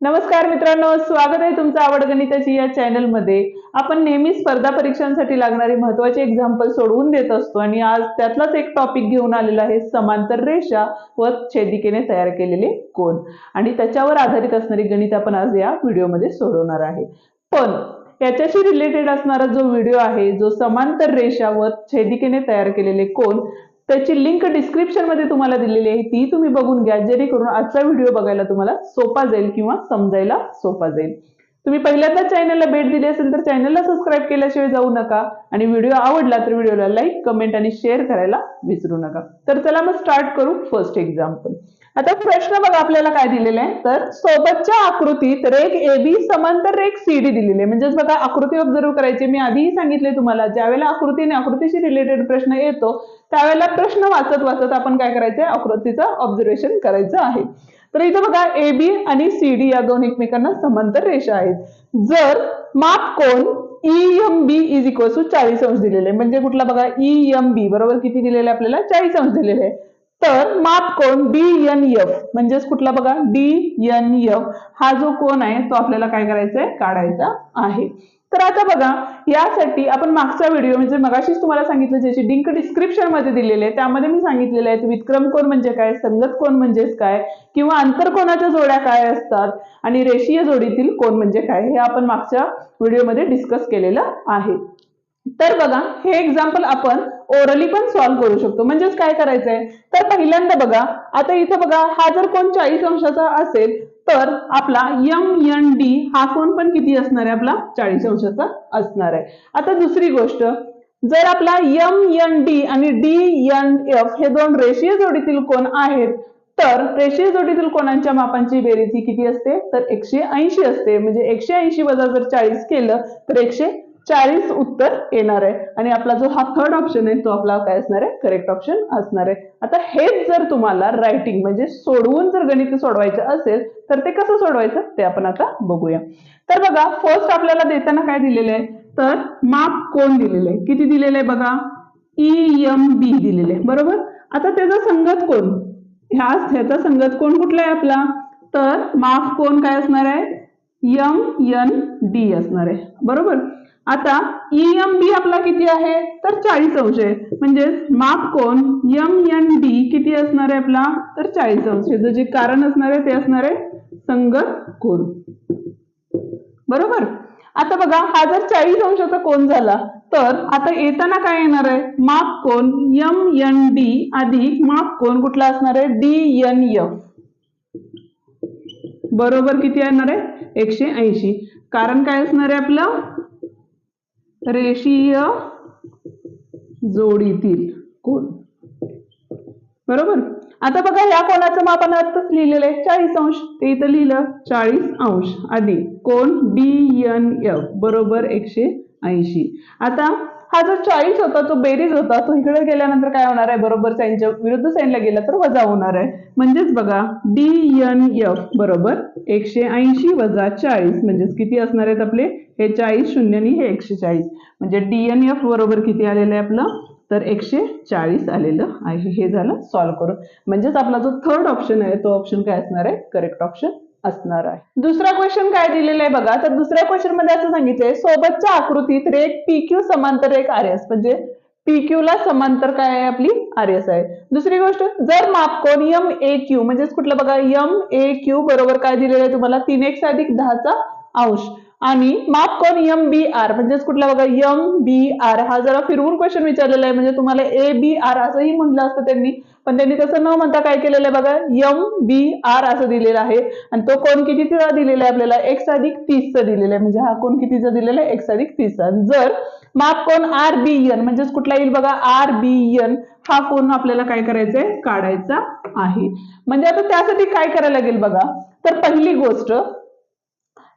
नमस्कार मित्रांनो स्वागत आहे तुमचं आवड गणिताची या चॅनलमध्ये. आपण नेहमी स्पर्धा परीक्षांसाठी लागणारी महत्त्वाचे एक्झाम्पल सोडवून देत असतो आणि आज त्यातलाच एक टॉपिक घेऊन आलेला आहे समांतर रेषा व छेदिकेने तयार केलेले कोण आणि त्याच्यावर आधारित असणारी गणित आपण आज या व्हिडिओमध्ये सोडवणार आहे. पण याच्याशी रिलेटेड असणारा जो व्हिडिओ आहे जो समांतर रेषा व छेदिकेने तयार केलेले कोण त्याची लिंक डिस्क्रिप्शनमध्ये तुम्हाला दिलेली आहे. ती तुम्ही बघून घ्या. जेणेकरून आजचा व्हिडिओ बघायला तुम्हाला सोपा जाईल किंवा समजायला सोपा जाईल. तुम्ही पहिल्यांदा चॅनलला भेट दिली असेल तर चॅनलला सबस्क्राईब केल्याशिवाय जाऊ नका. आणि व्हिडिओ आवडला तर व्हिडिओला लाईक कमेंट आणि शेअर करायला विसरू नका. तर चला मग स्टार्ट करू फर्स्ट एक्झाम्पल आता प्रश्न बघा आपल्याला काय दिलेला आहे. तर सोबतच्या आकृतीत रेख ए बी समांतर रेख सी डी दिलेली आहे. म्हणजेच बघा आकृती ऑब्झर्व करायची. मी आधीही सांगितले तुम्हाला ज्यावेळेला आकृतीने आकृतीशी रिलेटेड प्रश्न येतो त्यावेळेला प्रश्न वाचत वाचत आपण काय करायचं आकृतीचं ऑब्झर्वेशन करायचं आहे. तर इथं बघा ए बी आणि सी डी या दोन एकमेकांना समांतर रेषा आहेत. जर माप कोण E M B is equal to चाळीस अंश दिलेले आहे. म्हणजे कुठला बघा ई एम बी बरोबर किती दिलेलं आहे आपल्याला? चाळीस अंश दिलेले आहे. तर माप कोण? डी एन एफ म्हणजेच कुठला बघा? डी एन एफ हा जो कोण आहे तो आपल्याला काय करायचा आहे काढायचा आहे. तर आता बघा यासाठी आपण मागचा व्हिडिओ म्हणजे मगाशीच तुम्हाला सांगितलं ज्याची लिंक डिस्क्रिप्शनमध्ये दिलेली आहे त्यामध्ये मी सांगितलेलं आहे विक्रम कोण म्हणजे काय संगत कोण म्हणजेच काय किंवा आंतरकोणाच्या जोड्या काय असतात आणि रेषीय जोडीतील कोण म्हणजे काय हे आपण मागच्या व्हिडिओमध्ये डिस्कस केलेलं आहे. तर बघा हे एक्झाम्पल आपण ओरली पण सॉल्व्ह करू शकतो. म्हणजेच काय करायचंय? तर पहिल्यांदा बघा आता इथे बघा हा जर कोण चाळीस अंशाचा असेल तर आपला यम एन डी हा कोण पण किती असणार आहे? आपला चाळीस अंशाचा असणार आहे. आता दुसरी गोष्ट जर आपला यम एन डी आणि डी एन एफ हे दोन रेषीय जोडीतील कोण आहेत तर रेषीय जोडीतील कोणांच्या मापांची बेरीज ही किती असते? तर एकशे ऐंशी असते. म्हणजे एकशे ऐंशी वजा जर चाळीस केलं तर एकशे चाळीस उत्तर येणार आहे. आणि आपला जो हा थर्ड ऑप्शन आहे तो आपला काय असणार आहे? करेक्ट ऑप्शन असणार आहे. आता हेच जर तुम्हाला रायटिंग म्हणजे सोडवून जर गणित सोडवायचं असेल तर ते कसं सोडवायचं? ते आपण आता बघूया. तर बघा फर्स्ट आपल्याला देताना काय दिलेलं आहे? तर माप कोण दिलेलं आहे? किती दिलेलं आहे बघा? ई एम बी दिलेले आहे. बरोबर? आता त्याचा संगत कोण? ह्या ह्याचा संगत कोण कुठला आहे आपला? तर माप कोण काय असणार आहे? यम एन डी असणार आहे. बरोबर? आता ई एम बी आपला किती आहे? तर चाळीस अंश आहे. म्हणजे माप कोण? एम एन डी किती असणार आहे आपला? तर चाळीस अंश आहे. जे कारण असणार आहे ते असणार आहे संगत कोण बरोबर? आता बघा हा जर चाळीस अंशाचा कोण झाला तर आता येताना काय येणार आहे? माप कोण? एम एन डी अधिक माप कोण? कुठला असणार आहे? डी एन एफ बरोबर किती येणार आहे? एकशे ऐंशी. कारण काय असणार आहे आपलं? रेषीय जोडीतील कोण बरोबर? आता बघा या कोणाचं मापन आताच लिहिलेलं आहे. चाळीस अंश. ते इथं लिहिलं चाळीस अंश. आधी कोण डी एन एफ बरोबर एकशे ऐंशी. आता हा जो चाळीस होता तो बेरीज होता तो इकडे गेल्यानंतर काय होणार आहे? बरोबर साईनच्या विरुद्ध साईनला गेला तर वजा होणार आहे. म्हणजेच बघा डी एन एफ बरोबर? एकशे ऐंशी वजा चाळीस. म्हणजेच किती असणार आहेत आपले? हे चाळीस शून्य आणि हे एकशे चाळीस. म्हणजे डी एन एफ बरोबर किती आलेलं आहे आपलं? तर एकशे चाळीस आलेलं आहे. हे झालं सॉल्व्ह करून. म्हणजेच आपला जो थर्ड ऑप्शन आहे तो ऑप्शन काय असणार आहे? करेक्ट ऑप्शन असणार आहे. दुसरा क्वेश्चन काय दिलेला आहे बघा. तर दुसऱ्या क्वेश्चनमध्ये असं सांगितलंय सोबतच्या आकृतीत रेख पी क्यू समांतर एक आर एस म्हणजे पी क्यू ला समांतर काय आहे आपली? आर एस आहे. दुसरी गोष्ट जर मापकोन यम ए क्यू म्हणजेच कुठलं बघा यम ए क्यू बरोबर काय दिलेलं आहे तुम्हाला? तीन एक्स अधिक दहाचा अंश. आणि मापकोन यम बी आर म्हणजेच कुठला बघा यम बी आर हा जरा फिरवून क्वेश्चन विचारलेला आहे. म्हणजे तुम्हाला ए बी आर असंही म्हटलं असतं त्यांनी. पण त्यांनी तसं न म्हणता काय केलेलं आहे बघा? यम बी आर असं दिलेलं आहे. आणि तो कोण कितीचा दिलेला आहे आपल्याला? एक्स अधिक तीसचा दिलेला आहे. म्हणजे हा कोण कितीचा दिलेला आहे? एक्स अधिक तीसचा. जर माप कोण? आर बी एन म्हणजेच कुठला येईल बघा? आर बी एन हा कोण आपल्याला काय करायचंय? काढायचा आहे. म्हणजे आता त्यासाठी काय करायला लागेल बघा? तर पहिली गोष्ट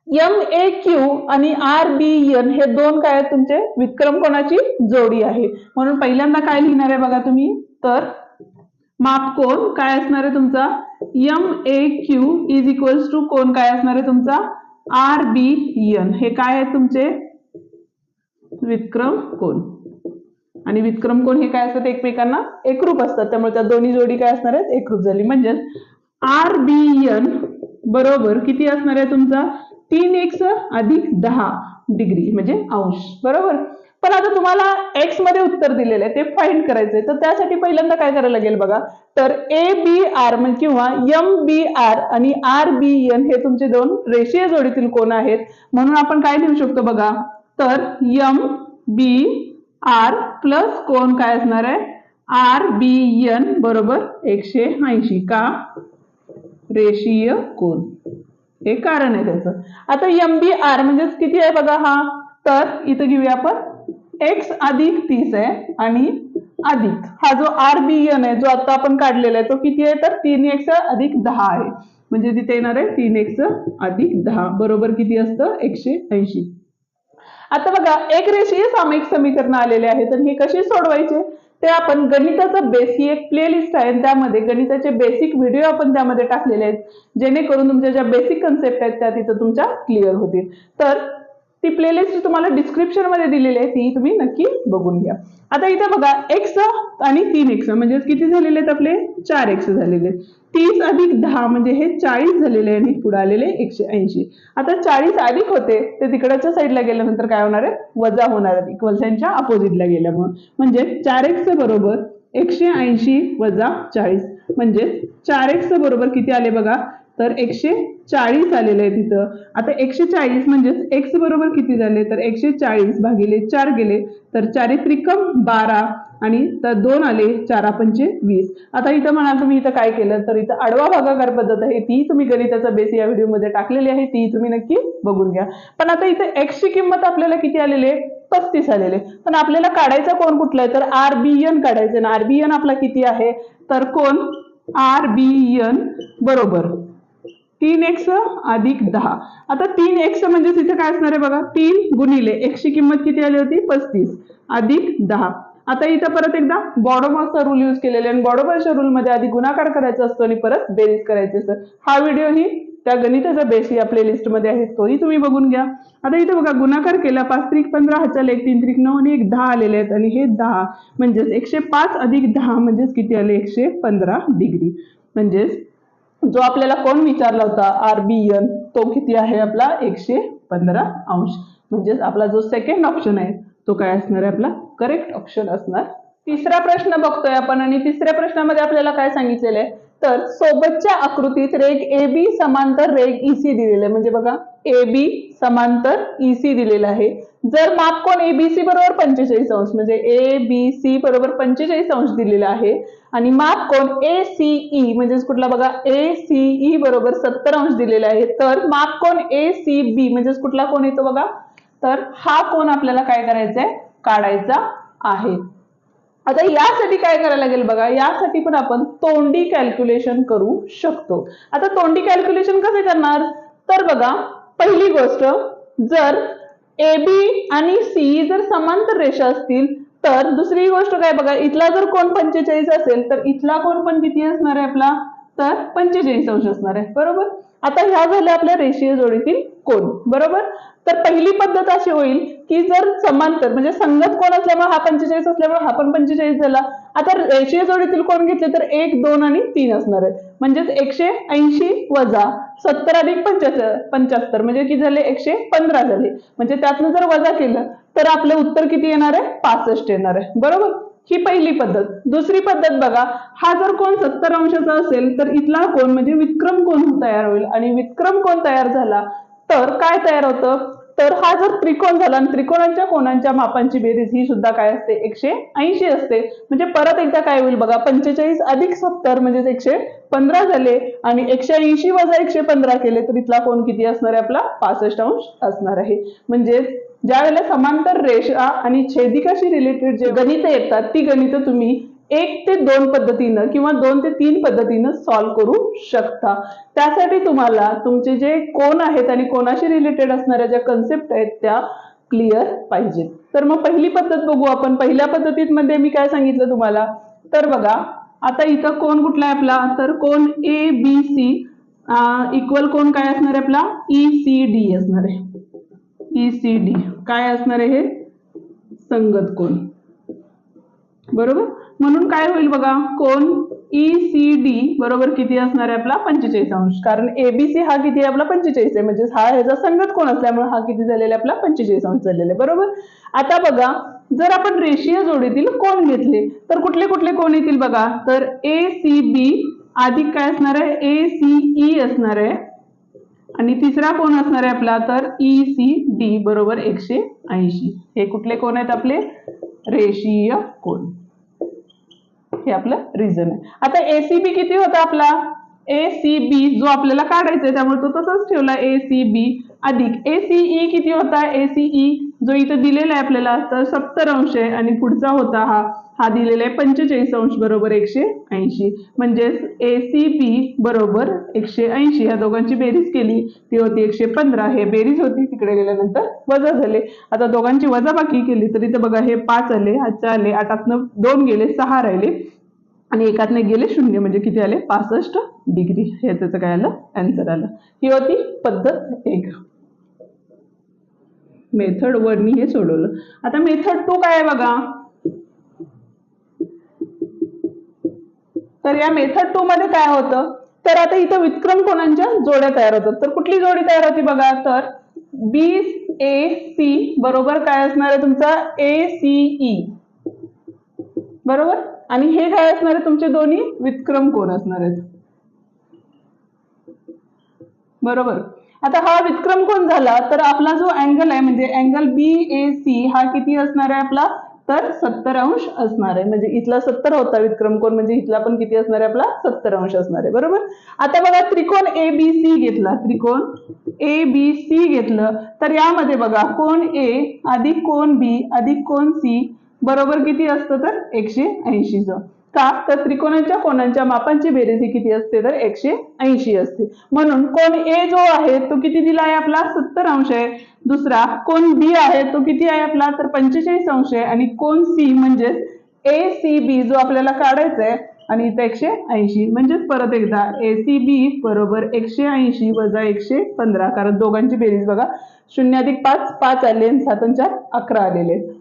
एम ए क्यू आणि आर बी एन हे दोन काय आहेत तुमचे? विक्रम कोणाची जोडी आहे? म्हणून पहिल्यांदा काय लिहिणार आहे बघा तुम्ही? तर माप कोण काय असणार आहे तुमचा? M A Q is equals to कोण काय असणार आहे तुमचा? आर बी एन हे काय आहे तुमचे? विक्रम कोण. आणि विक्रम कोण हे काय असतात एकमेकांना? एकरूप असतात. त्यामुळे त्या दोन्ही जोडी काय असणार आहेत? एकरूप झाली. म्हणजेच आर बी एन बरोबर किती असणार आहे तुमचा? तीन एक्स अधिक दहा डिग्री. म्हणजे अंश. बरोबर? पण आता तुम्हाला एक्समध्ये उत्तर दिलेलं आहे ते फाइंड करायचंय. तर त्यासाठी पहिल्यांदा काय करायला लागेल बघा? तर ए बी आर किंवा एम बी आर आणि आर बी एन हे तुमचे दोन रेषीय जोडीतील कोण आहेत. म्हणून आपण काय लिहू शकतो बघा? तर एम बी आर प्लस कोण काय असणार आहे? आर बी एन बरोबर एकशे ऐंशी. का? रेषीय कोण हे कारण आहे त्याचं. आता एम बी आर म्हणजेच किती आहे बघा हा? तर इथं घेऊया आपण एक्स अधिक तीस आहे आणि अधिक. हा जो आर बी एन आहे जो आता आपण काढलेला आहे तो किती आहे तर तीन एक्स अधिक दहा आहे. म्हणजे तिथे येणार आहे तीन एक्स अधिक दहा. बरोबर किती असतं? एकशे ऐंशी. आता बघा एक रेषीय सामायिक समीकरण आलेले आहेत तर हे कसे सोडवायचे? ते आपण गणिताचं बेसिक एक प्लेलिस्ट आहे त्यामध्ये गणिताचे बेसिक व्हिडिओ आपण त्यामध्ये टाकलेले आहेत. जेणेकरून तुमच्या ज्या बेसिक कन्सेप्ट आहेत त्या तिथं तुमच्या क्लिअर होतील. तर ती प्लेलिस्ट तुम्हाला डिस्क्रिप्शनमध्ये दिलेली आहे ती तुम्ही नक्की बघून घ्या. आता इथे बघा एक्स आणि तीन एक्स म्हणजे किती झालेले आहेत आपले? चार एक्स झालेले आहेत. तीस अधिक दहा म्हणजे हे चाळीस झालेले आणि पुढे आलेले एकशे ऐंशी. आता चाळीस अधिक होते ते तिकडच्या साईडला गेल्यानंतर काय होणार आहे? वजा होणार आहे त्यांच्या अपोजिटला गेल्यामुळे म्हणजे चार एक्स बरोबर एकशे ऐंशी वजा चाळीस. म्हणजे चार एक्स बरोबर किती आले बघा? तर एकशे चाळीस आलेले आहे तिथं आता एकशे चाळीस म्हणजेच एक्स बरोबर किती झाले? तर एकशे चाळीस भागिले चार गेले. तर चारी त्रिकम बारा आणि तर दोन आले चारा पंचे वीस. आता इथं म्हणाल तुम्ही इथं काय केलं? तर इथं आडवा भागाकार पद्धत आहे. ती तुम्ही गणिताचा बेस या व्हिडिओमध्ये टाकलेली आहे. ती तुम्ही नक्की बघून घ्या. पण आता इथं एक्सची किंमत आपल्याला किती आलेली आहे? पस्तीस आलेले पण आपल्याला काढायचा कोण कुठला आहे? तर आर बी एन काढायचं ना आर बी एन आपला किती आहे? तर कोण? आर बी एन बरोबर. तीन एक्स अधिक दहा. आता तीन एक्स म्हणजे तिथे काय असणार आहे बघा? तीन गुणिले एक्सची किंमत किती आली होती? पस्तीस. अधिक दहा. आता इथं परत एकदा बॉडोमॉसचा रूल यूज केलेला आहे. आणि बॉडोमॉसच्या रूल मध्ये आधी गुणाकार करायचा असतो आणि परत बेरीज करायची असतं. हा व्हिडिओ ही त्या गणिताचा बेस या लिस्टमध्ये आहे. तोही तुम्ही बघून घ्या. आता इथं बघा गुणाकार केला पाच त्रिक पंधरा हजार एक तीन त्रिक नऊ आणि एक दहा आलेले आहेत. आणि हे दहा म्हणजेच एकशे पाच अधिक दहा म्हणजेच किती आले? एकशे पंधरा डिग्री म्हणजेच जो आपल्याला कोण विचारला होता? आरबीएन तो किती आहे आपला? एकशे पंधरा अंश. म्हणजेच आपला जो सेकंड ऑप्शन आहे तो काय असणार आहे आपला? करेक्ट ऑप्शन असणार. तिसरा प्रश्न बघतोय आपण आणि तिसऱ्या प्रश्नामध्ये आपल्याला काय सांगितलेलं आहे? तर सोबतच्या आकृतीत रेग ए बी समांतर रेग ईसी दिलेलं आहे. म्हणजे बघा ए बी समांतर ईसी दिलेलं आहे. जर माप कोण एबीसी बरोबर पंचेचाळीस अंश म्हणजे ए बी सी बरोबर पंचेचाळीस अंश दिलेला आहे आणि माप कोण ए सीई म्हणजेच कुठला बघा ए सीई बरोबर सत्तर अंश दिलेला आहे तर माप कोण ए सी बी म्हणजेच कुठला कोण येतो बघा? तर हा कोण आपल्याला काय करायचा आहे काढायचा आहे. आता यासाठी काय करायला लागेल बघा यासाठी पण आपण तोंडी कॅल्क्युलेशन करू शकतो. आता तोंडी कॅल्क्युलेशन कसे करणार? तर बघा पहिली गोष्ट जर ए बी आणि सी जर समांतर रेषा असतील तर दुसरी गोष्ट काय बघा इथला जर कोण पंचेचाळीस असेल तर इथला कोण पण किती असणार आहे आपला? तर पंचेचाळीस अंश असणार आहे बरोबर? आता ह्या झाल्या आपल्या रेषीय जोडीतील कोण? बरोबर? तर पहिली पद्धत अशी होईल की जर समांतर म्हणजे संगत कोण असल्यामुळे हा पंचेचाळीस असल्यामुळे हा पण पंचेचाळीस झाला. आता रेषीय जोडीतील कोण घेतले तर एक दोन आणि तीन असणार आहेत. म्हणजेच एकशे ऐंशी वजा सत्तर अधिक पंच्याहत्तर पंच्याहत्तर म्हणजे किती झाले एकशे पंधरा झाले. म्हणजे त्यातनं जर वजा केलं तर आपलं उत्तर किती येणार आहे? पासष्ट येणार आहे. बरोबर? ही पहिली पद्धत. दुसरी पद्धत बघा हा जर कोण सत्तर अंशाचा असेल तर इथला कोण म्हणजे विक्रम कोण तयार होईल? आणि विक्रम कोण तयार झाला तर काय तयार होतं? तर हा जर त्रिकोण झाला आणि त्रिकोणांच्या कोणांच्या मापांची बेरीज ही सुद्धा काय असते? एकशे ऐंशी असते. म्हणजे परत एकदा काय होईल बघा? पंचेचाळीस अधिक सत्तर म्हणजे एकशे पंधरा झाले आणि एकशे ऐंशी वजा एकशे पंधरा केले तर इथला कोण किती असणार आहे? आपला पासष्ट अंश असणार आहे. म्हणजे ज्या वेळेला समांतर रेषा आणि छेदिकाशी रिलेटेड जे गणितं येतात ती गणितं तुम्ही एक ते दोन पद्धतीनं किंवा दोन ते तीन पद्धतीनं सॉल्व्ह करू शकता. त्यासाठी तुम्हाला तुमचे जे कोण आहेत आणि कोणाशी रिलेटेड असणाऱ्या ज्या कन्सेप्ट आहेत त्या क्लिअर पाहिजेत. तर मग पहिली पद्धत बघू आपण. पहिल्या पद्धतीमध्ये मी काय सांगितलं तुम्हाला? तर बघा आता इथं कोण कुठला आहे आपला? तर कोण ए बी सी इक्वल कोण काय असणार आहे आपला? ई सी डी असणार आहे. ई सी डी काय असणार आहे हे? संगत कोण? बरोबर? म्हणून काय होईल बघा? कोण ई सी डी बरोबर किती असणार आहे आपला? पंचेचाळीस अंश कारण एबीसी हा किती आहे आपला? पंचेचाळीस आहे. म्हणजे हा ह्याचा संगत कोण असल्यामुळे हा किती झालेला आहे? आपला पंचेचाळीस अंश झालेला आहे. बरोबर? आता बघा जर आपण रेषीय जोडीतील कोण घेतले तर कुठले कुठले कोण येतील बघा? तर ए सी बी अधिक काय असणार आहे? ए सी ई असणार आहे. आणि तिसरा कोण असणार आहे आपला? तर ई सी डी बरोबर एकशे ऐंशी. हे कुठले कोण आहेत आपले? रेषीय कोण हे आपलं रिझन आहे. आता एसीबी किती होता आपला? ए सी बी जो आपल्याला काढायचा आहे त्यामुळे तो तसाच ठेवला ए सी बी अधिक ए सीई किती होता? ए सीई जो इथं दिलेला आहे आपल्याला तर सत्तर अंश आहे. आणि पुढचा होता हा हा दिलेला आहे पंचेचाळीस अंश बरोबर एकशे ऐंशी. म्हणजेच ए सी बी बरोबर एकशे ऐंशी. ह्या दोघांची बेरीज केली ती होती एकशे पंधरा. हे बेरीज होती तिकडे गेल्यानंतर वजा झाले. आता दोघांची वजाबाकी केली तर इथं बघा हे पाच आले हातच्या आले आठातनं दोन गेले सहा राहिले. आणि एकातने गेले शून्य म्हणजे किती आले? पासष्ट डिग्री. हे त्याचं काय आलं? अँसर आलं. ही होती पद्धत एक. मेथड वरनी हे सोडवलं. आता मेथड टू काय आहे बघा? तर या मेथड टू मध्ये काय होतं? तर आता इथं विक्रम कोणांच्या? जोड्या तयार होतात. तर कुठली जोडी तयार होती बघा? तर बी ए सी बरोबर काय असणार आहे तुमचा? A C E. बरोबर? आणि हे काय असणार आहे? तुमचे दोन्ही विक्रम कोण असणार आहेत? बरोबर. आता हा विक्रम कोण झाला? तर आपला जो अँगल आहे म्हणजे अँगल बी ए सी हा किती असणार आहे आपला? तर सत्तर अंश असणार आहे. म्हणजे इथला सत्तर होता विक्रम कोण? म्हणजे इथला पण किती असणार आहे आपला? सत्तर अंश असणार आहे. बरोबर? आता बघा त्रिकोण ए बी सी घेतला. त्रिकोण ए बी सी घेतलं. तर यामध्ये बघा कोण ए अधिक कोण बी अधिक कोण सी बरोबर किती असतं तर एकशे ऐंशीचं का? तर त्रिकोणाच्या कोणांच्या मापांची बेरीज ही किती असते तर एकशे ऐंशी असते. म्हणून कोण ए जो आहे तो किती दिला आहे आपला? सत्तर अंश आहे. दुसरा कोण बी आहे तो किती आहे आपला? तर पंचेचाळीस अंश आहे. आणि कोण सी म्हणजेच ए सी बी जो आपल्याला काढायचा आहे आणि इथं एकशे ऐंशी. म्हणजेच परत एकदा ए सी बी बरोबर एकशे ऐंशी वजा एकशे पंधरा. कारण दोघांची बेरीज बघा शून्य अधिक पाच पाच आले आणि सात चार अकरा आलेले आहेत.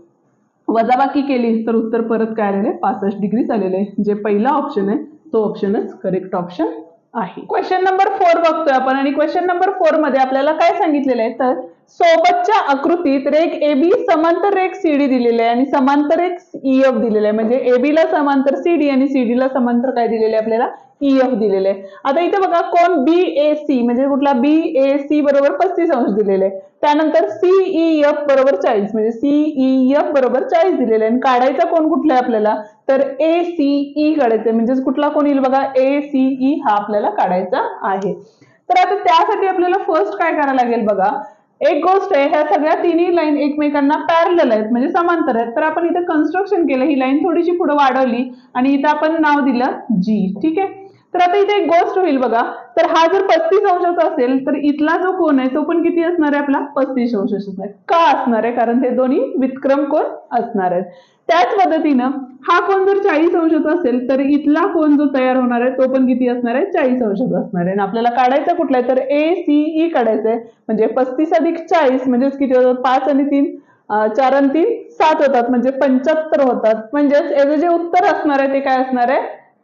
वजाबाकी केली तर उत्तर परत काय आलेलं आहे? पासष्ट डिग्री आलेलं आहे. जे पहिला ऑप्शन आहे तो ऑप्शनच करेक्ट ऑप्शन आहे. क्वेश्चन नंबर फोर बघतोय आपण. आणि क्वेश्चन नंबर फोरमध्ये आपल्याला काय सांगितलेलं आहे? तर सोबतच्या आकृतीत रेख ए बी समांतर रेख सीडी दिलेली आहे. आणि समांतर रेख ईएफ दिलेलं आहे. म्हणजे ए ला समांतर सीडी आणि सीडी ला समांतर काय दिलेले आहे आपल्याला? ईएफ दिलेले आहे. आता इथे बघा कोण बी ए सी म्हणजे कुठला? बी ए सी बरोबर पस्तीस अंश दिलेले आहे. त्यानंतर सीईएफ बरोबर चाळीस म्हणजे सीईएफ बरोबर चाळीस दिलेले आहे. आणि काढायचा कोण कुठला आहे आपल्याला? तर ए सीई काढायचं आहे. म्हणजेच कुठला कोण येईल बघा? ए सीई हा आपल्याला काढायचा आहे. तर आता त्यासाठी आपल्याला फर्स्ट काय करायला लागेल बघा? एक गोष्ट आहे ह्या सगळ्या तिन्ही लाईन एकमेकांना पॅरल आहेत म्हणजे समांतर आहेत. तर आपण इथं कन्स्ट्रक्शन केलं ही लाईन थोडीशी पुढे वाढवली आणि इथं आपण नाव दिलं जी ठीक आहे? तर आता इथे एक गोष्ट होईल बघा. तर हा जर पस्तीस अंशाचा असेल तर इथला जो कोण आहे तो पण किती असणार आहे आपला? पस्तीस अंश असणार का असणार आहे? कारण हे दोन्ही विक्रम कोण असणार आहेत. त्याच पद्धतीनं हा कोण जर चाळीस अंशाचा असेल तर इथला कोण जो तयार होणार आहे तो पण किती असणार आहे? चाळीस अंशाचा असणार आहे. आणि आपल्याला काढायचा कुठला आहे? तर ए सीई e काढायचं आहे. म्हणजे पस्तीस अधिक चाळीस म्हणजेच किती होतात? पाच आणि तीन चार आणि तीन सात होतात. म्हणजे पंच्याहत्तर होतात. म्हणजेच याचं जे उत्तर असणार आहे ते काय असणार आहे?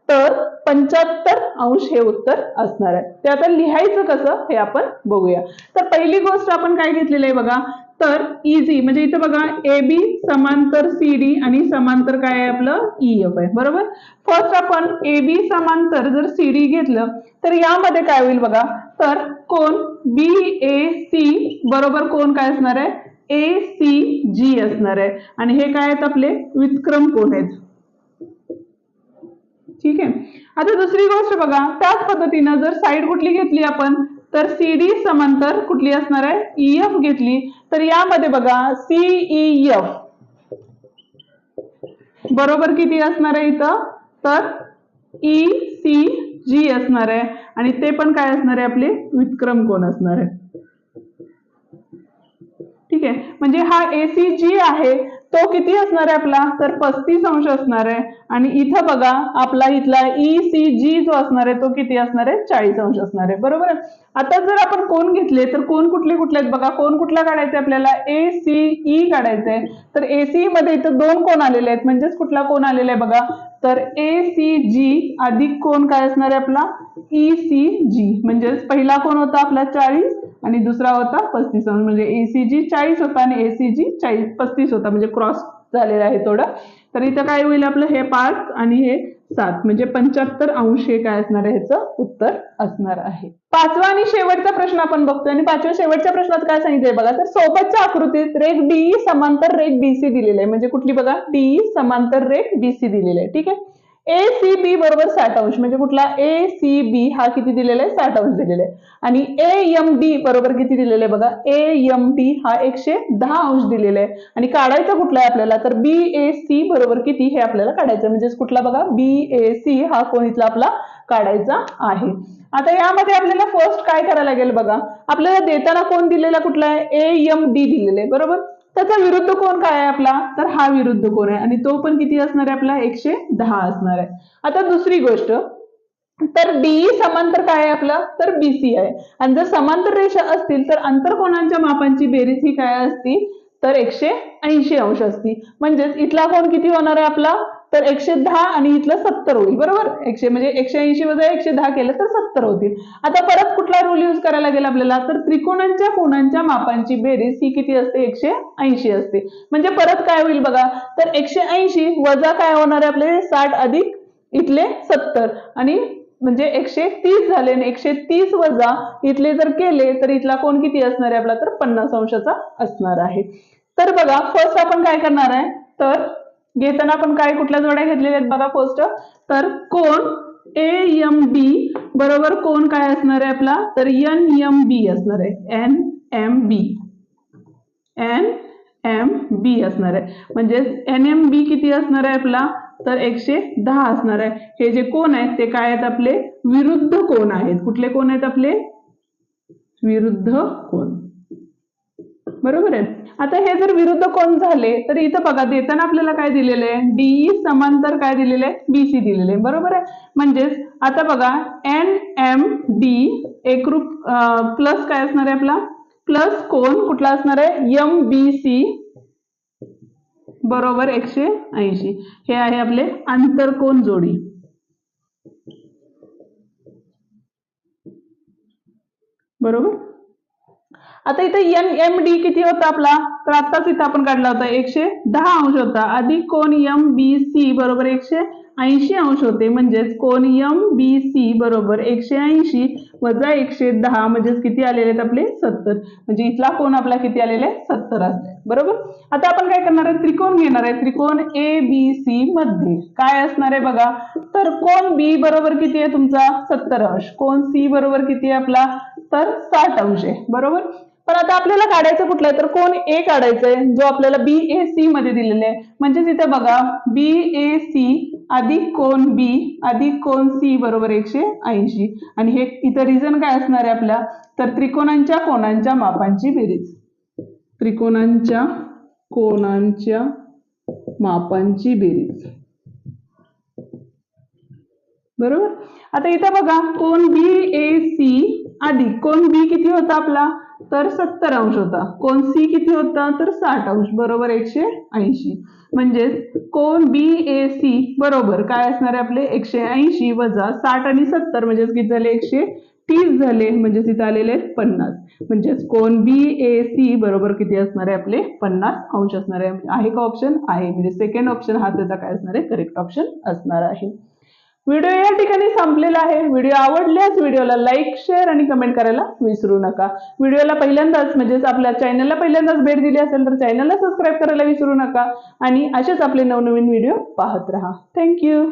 तर पंच्याहत्तर अंश हे उत्तर असणार आहे. ते आता लिहायचं कसं हे आपण बघूया. तर पहिली गोष्ट आपण काय घेतलेली आहे बघा? तर इझी म्हणजे इथं बघा ए बी समांतर सी डी आणि समांतर काय आहे आपलं? E, ई एफ आहे. बरोबर? फर्स्ट आपण ए बी समांतर जर सी डी घेतलं तर यामध्ये काय होईल बघा? तर कोण बी ए सी बरोबर कोण काय असणार आहे? ए सी जी असणार आहे. आणि हे काय आहेत आपले? विक्रम कोण आहेत? ठीक आहे. आता दुसरी गोष्ट बघा त्याच पद्धतीनं जर साईड कुठली घेतली आपण तर सी डी समांतर कुठली असणार आहे? ई एफ घेतली. तर यामध्ये बघा सीईएफ बरोबर किती असणार आहे इथं? तर ई सी जी असणार आहे. आणि ते पण काय असणार आहे आपले? विक्रम कोण असणार आहे. ठीक आहे. म्हणजे हा ए सी जी आहे. तो किती असणार आहे आपला? तर पस्तीस अंश असणार आहे. आणि इथं बघा आपला इथला ई सी जी जो असणार आहे तो किती असणार आहे? चाळीस अंश असणार आहे. बरोबर आता जर आपण कोण घेतले तर कोण कुठले कुठले आहेत बघा? कोण कुठला काढायचा आहे आपल्याला? ए सी ई e काढायचंय तर ए सी मध्ये इथं दोन कोण आलेले आहेत? म्हणजेच कुठला कोण आलेला आहे बघा? तर ए सी जी अधिक कोण काय असणार आहे आपला? ई सी जी म्हणजेच पहिला कोण होता आपला? चाळीस. आणि दुसरा होता पस्तीस अंश म्हणजे एसीजी चाळीस होता आणि एसीजी चाळीस पस्तीस होता. म्हणजे क्रॉस झालेला आहे थोडं. तर इथं काय होईल आपलं? हे पाच आणि हे सात. म्हणजे पंच्याहत्तर अंश हे काय असणार आहे? ह्याचं उत्तर असणार आहे. पाचवा आणि शेवटचा प्रश्न आपण बघतोय. आणि पाचव्या शेवटच्या प्रश्नात काय सांगितलंय बघा? तर सोबतच्या आकृतीत रेख डी समांतर रेख बीसी दिलेली आहे. म्हणजे कुठली बघा? डी समांतर रेख बीसी दिलेली आहे. ठीक आहे? ए सी बी बरोबर साठ अंश. म्हणजे कुठला? ए सी बी हा किती दिलेला आहे? साठ अंश दिलेला आहे. आणि ए एम डी बरोबर किती दिलेलं आहे बघा? ए एम डी हा एकशे दहा अंश दिलेला आहे. आणि काढायचं कुठला आहे आपल्याला? तर बी ए सी बरोबर किती हे आपल्याला काढायचं म्हणजेच कुठला बघा? बी ए सी हा कोणीतला आपला काढायचा आहे. आता यामध्ये आपल्याला फर्स्ट काय करायला लागेल बघा? आपल्याला देताना कोण दिलेला कुठला आहे? ए एम डी दिलेलं आहे. बरोबर? त्याचा विरुद्ध कोण काय आहे आपला? तर हा विरुद्ध कोण आहे? आणि तो पण किती असणार आहे आपला? एकशे दहा असणार आहे. आता दुसरी गोष्ट तर डी समांतर काय आहे आपलं? तर बीसी आहे. आणि जर समांतर रेषा असतील तर आंतरकोणांच्या मापांची बेरीज ही काय असती? तर एकशे ऐंशी अंश असती. म्हणजेच इथला कोण किती होणार आहे आपला? तर एकशे दहा आणि इथलं सत्तर होईल बरोबर? एकशे म्हणजे एकशे ऐंशी वजा एकशे दहा केलं तर सत्तर होतील. आता परत कुठला रूल यूज करायला गेला आपल्याला? तर त्रिकोणांच्या कोणांच्या मापांची बेरीज ही किती असते? एकशे ऐंशी असते. म्हणजे परत काय होईल बघा? तर एकशे ऐंशी वजा काय होणार आहे आपले? साठ अधिक इथले सत्तर. आणि म्हणजे एकशे तीस झाले आणि एकशे तीस वजा इथले जर केले तर इथला कोण किती असणार आहे आपला? तर पन्नास अंशाचा असणार आहे. तर बघा फर्स्ट आपण काय करणार आहे? तर घेताना आपण काय कुठल्या जोड्या घेतलेल्या आहेत बघा फर्स्ट तर कोण ए एम बी बरोबर कोण काय असणार आहे आपला? तर एन एम बी असणार आहे. N M B N M B असणार आहे. म्हणजे एन एम बी किती असणार आहे आपला? तर एकशे दहा असणार आहे. हे जे कोण आहेत ते काय आहेत आपले? विरुद्ध कोण आहेत. कुठले कोण आहेत आपले? विरुद्ध कोण बरोबर आहे. आता हे जर विरुद्ध कोण झाले तर इथं बघा देताना आपल्याला काय दिलेलं आहे? डी समांतर काय दिलेलं आहे? बीसी दिलेलं आहे. बरोबर आहे? म्हणजेच आता बघा एन एम डी एकरूप प्लस काय असणार आहे आपला? प्लस कोण कुठला असणार आहे? एम बी सी बरोबर एकशे ऐंशी. हे आहे आपले आंतरकोन जोडी. बरोबर? आता इथे एन एम डी किती होता आपला? तर आताच इथं आपण काढला होता एकशे दहा अंश होता. अधिक कोण एम बी सी बरोबर एकशे ऐंशी अंश होते. म्हणजेच कोण एम बी सी बरोबर एकशे ऐंशी वजा एकशे दहा म्हणजेच किती आलेले आहेत आपले? सत्तर. म्हणजे इथला कोण आपला किती आलेला? आहे सत्तर असले बरोबर? आता आपण काय करणार आहे? त्रिकोण घेणार आहे. त्रिकोण ए बी सी मध्ये. काय असणार आहे बघा? तर कोण बी बरोबर किती आहे तुमचा? सत्तर अंश. कोण सी बरोबर किती आहे आपला? तर साठ अंश आहे. बरोबर? पण आता आपल्याला काढायचं कुठलं तर कोण ए काढायचंय? जो आपल्याला बी ए सी मध्ये दिलेला आहे. म्हणजेच इथे बघा बी ए सी अधिक कोण बी अधिक कोण सी बरोबर एकशे ऐंशी. आणि हे इथं रिझन काय असणार आहे आपल्या? तर त्रिकोणांच्या कोणांच्या मापांची बेरीज. त्रिकोणांच्या कोणांच्या मापांची बेरीज. बरोबर? आता इथं बघा कोण बी ए सी अधिक कोण बी किती होता आपला? तर सत्तर अंश होता. कोण सी किती होता? तर साठ अंश बरोबर एकशे ऐंशी. म्हणजेच कोण बी ए सी बरोबर काय असणार आहे आपले? एकशे ऐंशी वजा साठ आणि सत्तर म्हणजेच किती झाले? एकशे तीस झाले. म्हणजे तिथे आलेले पन्नास. म्हणजेच कोण बी ए सी बरोबर किती असणार आहे आपले? पन्नास अंश असणार आहे. आहे का ऑप्शन आहे. म्हणजे सेकंड ऑप्शन हा त्याचा काय असणार आहे? करेक्ट ऑप्शन असणार आहे. व्हिडिओ या ठिकाणी संपलेला आहे. व्हिडिओ आवडल्यास व्हिडिओला लाईक शेअर आणि कमेंट करायला विसरू नका. व्हिडिओला पहिल्यांदाच म्हणजेच आपल्या चॅनलला पहिल्यांदाच भेट दिली असेल तर चॅनलला सबस्क्राईब करायला विसरू नका. आणि असेच आपले नवनवीन व्हिडिओ पाहत राहा. थँक्यू